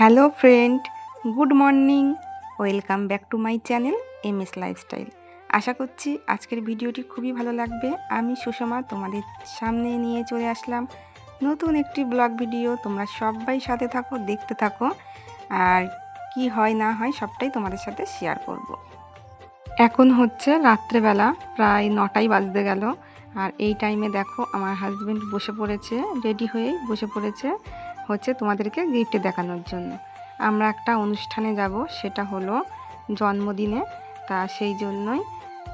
Hello friend, good morning. Welcome back to my channel M S lifestyle. আশা করছি আজকের ভিডিওটি খুবই ভালো লাগবে। আমি সুষমা, তোমাদের সামনে নিয়ে চলে আসলাম নতুন একটি ব্লগ ভিডিও। তোমরা সবাই সাথে থাকো, দেখতে থাকো। আর কি হয় না হয় সবটাই তোমাদের সাথে শেয়ার করব। এখন হচ্ছে রাত্রেবেলা, প্রায় নটাই বাজতে গেল। আর এই টাইমে দেখো আমার হাজব্যান্ড বসে পড়েছে রেডি হয়েই বসে পড়েছে। হচ্ছে তোমাদেরকে গিফট দেখানোর জন্য। আমরা একটা অনুষ্ঠানে যাব, সেটা হলো জন্মদিনে। তা সেই জন্যই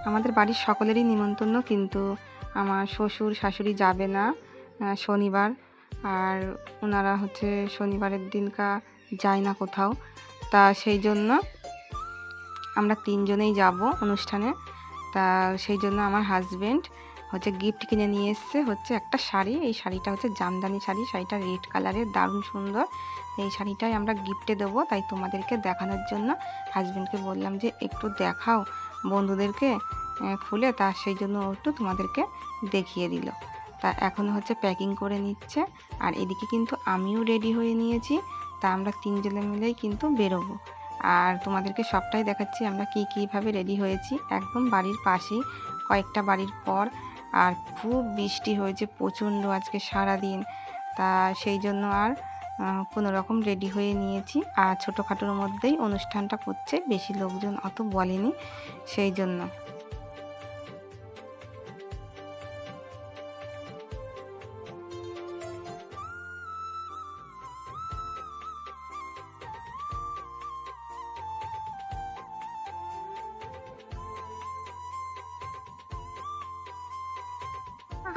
আমাদের বাড়ির সকলেরই নিমন্ত্রণ, কিন্তু আমার শ্বশুর, শাশুড়ি যাবে না শনিবার। আর ওনারা হচ্ছে শনিবারের দিনকা যায় না কোথাও। তা সেই জন্য আমরা তিনজনেই যাব অনুষ্ঠানে। তা সেই জন্য আমার হাজবেন্ড হচ্ছে গিফট কিনে নিয়ে এসছে, হচ্ছে একটা শাড়ি। এই শাড়িটা হচ্ছে জামদানি শাড়ি। শাড়িটা রেড কালারের দারুণ সুন্দর। এই শাড়িটাই আমরা গিফটে দেবো। তাই তোমাদেরকে দেখানোর জন্য হাজব্যান্ডকে বললাম যে, একটু দেখাও বন্ধুদেরকে খুলে। তা সেই জন্য একটু তোমাদেরকে দেখিয়ে দিল। তা এখন হচ্ছে প্যাকিং করে নিচ্ছে। আর এদিকে কিন্তু আমিও রেডি হয়ে নিয়েছি। তা আমরা তিনজনে মিলেই কিন্তু বেরোবো। আর তোমাদেরকে সবটাই দেখাচ্ছি আমরা কী কীভাবে রেডি হয়েছি। একদম বাড়ির পাশেই। কয়েকটা বাড়ির পর আর খুব বৃষ্টি হয়েছে প্রচণ্ড আজকে সারা দিন তা সেই জন্য আর কোনো রকম রেডি হয়ে নিয়েছি। আর ছোটোখাটোর মধ্যেই অনুষ্ঠানটা করছে, বেশি লোকজন অত বলেনি, সেই জন্য।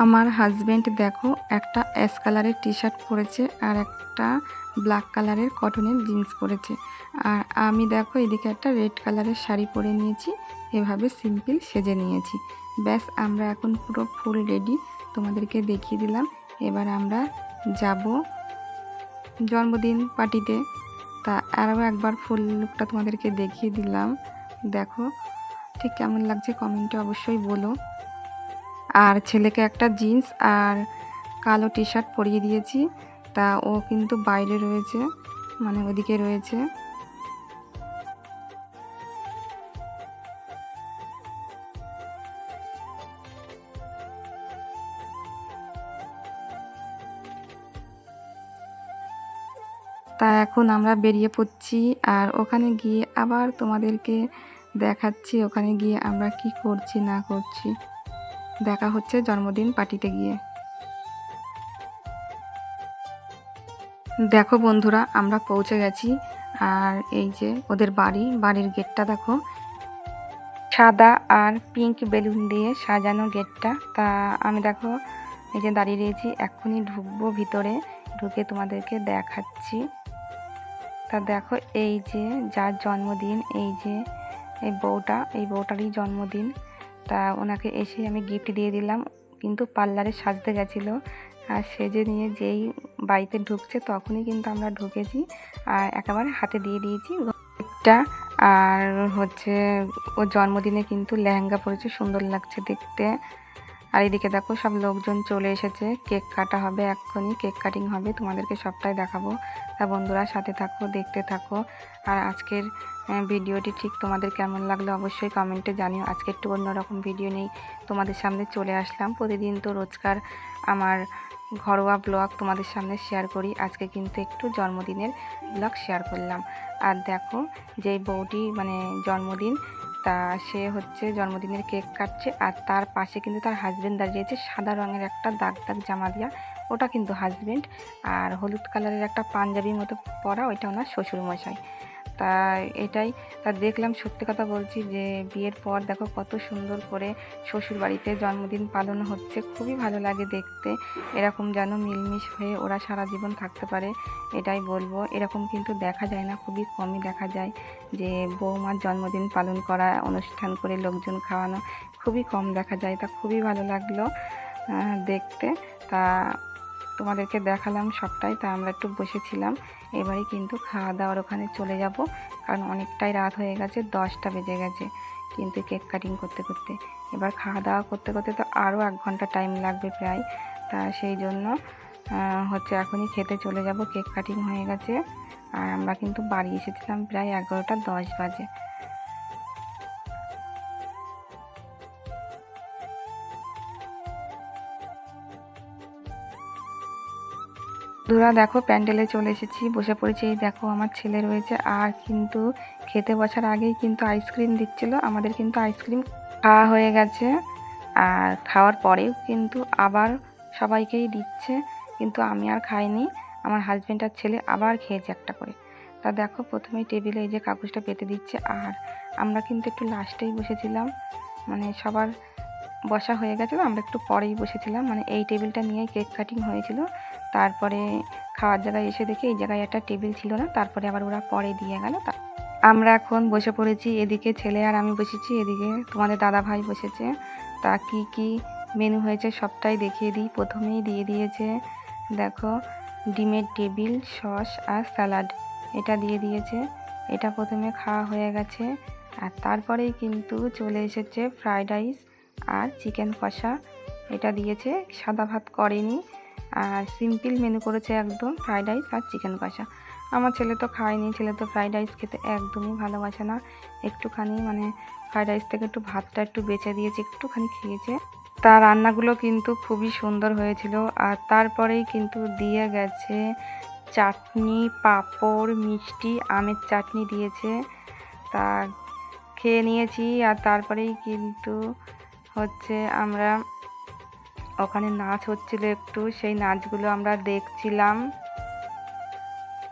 আমার হাজবেন্ড দেখো, একটা অ্যাশ কালারের টি শার্ট পরেছে আর একটা ব্ল্যাক কালারের কটনের জিন্স পরেছে। আর আমি দেখো, এদিকে একটা রেড কালারের শাড়ি পরে নিয়েছি, এভাবে সিম্পল সেজে নিয়েছি। ব্যাস, আমরা এখন পুরো ফুল রেডি তোমাদেরকে দেখিয়ে দিলাম। এবার আমরা যাব জন্মদিন পার্টিতে। তা আরও একবার ফুল লুকটা তোমাদেরকে দেখিয়ে দিলাম। দেখো, ঠিক কেমন লাগছে কমেন্টে অবশ্যই বলো। আর ছেলেকে একটা জিন্স আর কালো টি শার্ট পরিয়ে দিয়েছি। তা ও কিন্তু বাইরে রয়েছে মানে ওদিকে রয়েছে। তা এখন আমরা বেরিয়ে পড়ছি আর ওখানে গিয়ে আবার তোমাদেরকে দেখাচ্ছি, ওখানে গিয়ে আমরা কি করছি, না করছি। দেখা হচ্ছে জন্মদিন পার্টিতে গিয়ে। দেখো বন্ধুরা, আমরা পৌঁছে গেছি। আর এই যে ওদের বাড়ি, বাড়ির গেটটা দেখো। সাদা আর পিঙ্ক বেলুন দিয়ে সাজানো গেটটা। তা আমি দেখো, এই যে দাঁড়িয়ে রয়েছি এক্ষুনি ঢুকবো ভিতরে। ঢুকে তোমাদেরকে দেখাচ্ছি। তা দেখো, এই যে যার জন্মদিন, এই যে এই বউটা, এই বউটারই জন্মদিন। তা ওনাকে এসে আমি গিফট দিয়ে দিলাম। কিন্তু পার্লারে সাজতে গেছিল। আর সেজে নিয়ে যেই বাড়িতে ঢুকছে তখনই কিন্তু আমরা ঢুকেছি। আর একেবারে হাতে দিয়ে দিয়েছি। গিফটটা আর হচ্ছে ও জন্মদিনে কিন্তু লেহেঙ্গা পরেছে, সুন্দর লাগছে দেখতে। আর এদিকে দেখো সব লোকজন চলে এসেছে। কেক কাটা হবে এক্ষুনি, কেক কাটিং হবে, তোমাদেরকে সবটাই দেখাবো। তা বন্ধুরা, সাথে থাকো, দেখতে থাকো। আর আজকের ভিডিওটি ঠিক তোমাদের কেমন লাগল অবশ্যই কমেন্টে জানিও। আজকে একটু অন্যরকম ভিডিও নেই, তোমাদের সামনে চলে আসলাম। প্রতিদিন তো রোজকার আমার ঘরোয়া ব্লগ তোমাদের সামনে শেয়ার করি। আজকে কিন্তু একটু জন্মদিনের ব্লগ শেয়ার করলাম। আর দেখো, যেই বউটি মানে জন্মদিন তা সে হচ্ছে জন্মদিনের কেক কাটছে আর তার পাশে কিন্তু তার হাজবেন্ড দাঁড়িয়েছে সাদা রঙের একটা দাগ দাগ জামা দিয়া। ওটা কিন্তু হাজবেন্ড আর হলুদ কালারের একটা পাঞ্জাবির মতো পরা ওইটা ওনার শ্বশুরমশাই। তা এটাই। তা দেখলাম সত্যি কথা বলছি যে, বিয়ের পর দেখো কত সুন্দর করে শ্বশুর বাড়িতে জন্মদিন পালন হচ্ছে। খুবই ভালো লাগে দেখতে। এরকম যেন মিলমিশ হয়ে ওরা সারা জীবন থাকতে পারে, এটাই বলব। এরকম কিন্তু দেখা যায় না, খুবই কমই দেখা যায় যে, বৌমার জন্মদিন পালন করা, অনুষ্ঠান করে লোকজন খাওয়ানো, খুবই কম দেখা যায়। তা খুবই ভালো লাগল দেখতে। তা তোমাদেরকে দেখালাম সবটাই, তা আমরা একটু বসেছিলাম। এবারে কিন্তু খাওয়া দাওয়ার ওখানে চলে যাব, কারণ অনেকটাই রাত হয়ে গেছে, দশটা বেজে গেছে কিন্তু কেক কাটিং করতে করতে। এবার খাওয়া দাওয়া করতে করতে তো আরও এক ঘণ্টা টাইম লাগবে প্রায়, তা সেই জন্য হচ্ছে এখনই খেতে চলে যাব, কেক কাটিং হয়ে গেছে। আর আমরা কিন্তু বাড়ি এসেছিলাম প্রায় এগারোটা দশ বাজে। দুরা, দেখো, প্যান্ডেলে চলে এসেছি। বসে পড়েছি, এই দেখো, আমার ছেলে রয়েছে। আর কিন্তু খেতে বসার আগেই কিন্তু আইসক্রিম দিচ্ছিল। আমাদের কিন্তু আইসক্রিম খাওয়া হয়ে গেছে। আর খাওয়ার পরেও কিন্তু আবার সবাইকেই দিচ্ছে। কিন্তু আমি আর খাইনি। আমার হাজব্যান্ড আর ছেলে আবার খেয়েছে একটা করে। তা দেখো প্রথমেই টেবিলে এই যে কাগজটা পেতে দিচ্ছে। আর আমরা কিন্তু একটু লাস্টেই বসেছিলাম। মানে সবার বসা হয়ে গেছিল, আমরা একটু পরেই বসেছিলাম। মানে এই টেবিলটা নিয়েই কেক কাটিং হয়েছিল। তারপরে খাওয়ার জায়গায় এসে দেখি এই জায়গায় একটা টেবিল ছিল না, তারপরে আবার ওরা পরে দিয়ে গেল। আমরা এখন বসে পড়েছি, এদিকে ছেলে আর আমি বসেছি, এদিকে তোমাদের দাদা ভাই বসেছে। তা কি কি মেনু হয়েছে সবটাই দেখিয়ে দিই। প্রথমেই দিয়ে দিয়েছে, দেখো, ডিমের টেবিল, সস আর স্যালাড। এটা দিয়ে দিয়েছে, এটা প্রথমে খাওয়া হয়ে গেছে। আর তারপরেই কিন্তু চলে এসেছে ফ্রাইড রাইস আর চিকেন কষা। এটা দিয়েছে, সাদা ভাত করেনি আর সিম্পল মেনু করেছে একদম ফ্রাইড রাইস আর চিকেন কষা। আমার ছেলে তো খায়নি, ছেলে তো ফ্রাইড রাইস খেতে একদমই ভালোবাসে না। একটুখানি মানে ফ্রাইড রাইস থেকে একটু ভাতটা একটু বেঁচে দিয়েছে, একটুখানি খেয়েছে। তার রান্নাগুলো কিন্তু খুবই সুন্দর হয়েছিল আর তারপরেই কিন্তু দিয়ে গেছে চাটনি, পাঁপড়, মিষ্টি, আমের চাটনি দিয়েছে। তা খেয়ে নিয়েছি আর তারপরেই কিন্তু হচ্ছে আমরা ওখানে নাচ হচ্ছিল একটু, সেই নাচগুলো আমরা দেখছিলাম।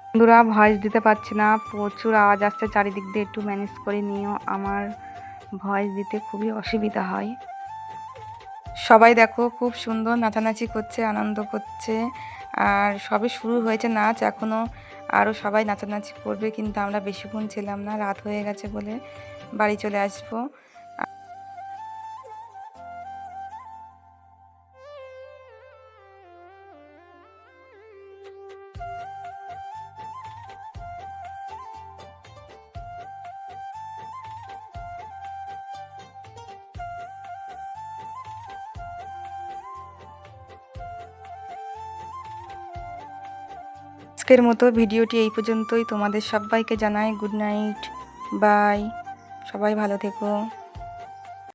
বন্ধুরা ভয়েস দিতে পারছি না, প্রচুর আওয়াজ আসছে, চারিদিক দিয়ে একটু ম্যানেজ করে নিও, আমার ভয়েস দিতে খুবই অসুবিধা হয়। সবাই দেখো খুব সুন্দর নাচানাচি করছে, আনন্দ করছে, আর সবে শুরু হয়েছে নাচ এখনও আরও সবাই নাচানাচি করবে, কিন্তু আমরা বেশিক্ষণ ছিলাম না, রাত হয়ে গেছে বলে বাড়ি চলে আসব। আজকের মতো ভিডিওটি এই পর্যন্তই। তোমাদের সবাইকে জানাই গুড নাইট বাই সবাই ভালো থেকো।